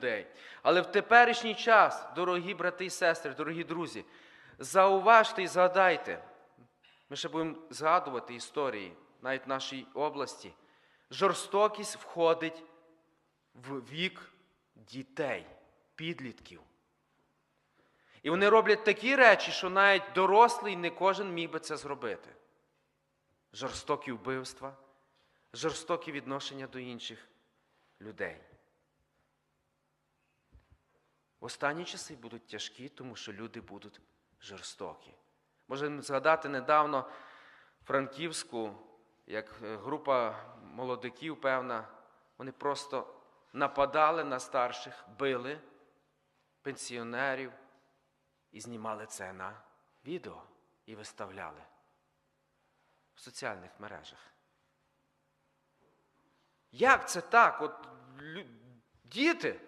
людей. Але в теперішній час, дорогі брати і сестри, дорогі друзі, зауважте і згадайте, ми ще будемо згадувати історії, навіть в нашій області. Жорстокість входить в вік дітей, підлітків. І вони роблять такі речі, що навіть дорослий не кожен міг би це зробити. Жорстокі вбивства, жорстокі відношення до інших людей. Останні часи будуть тяжкі, тому що люди будуть жорстокі. Можемо згадати недавно Франківську, як е, група молодиків, певна, вони просто нападали на старших, били пенсіонерів і знімали це на відео і виставляли в соціальних мережах. Як це так? От діти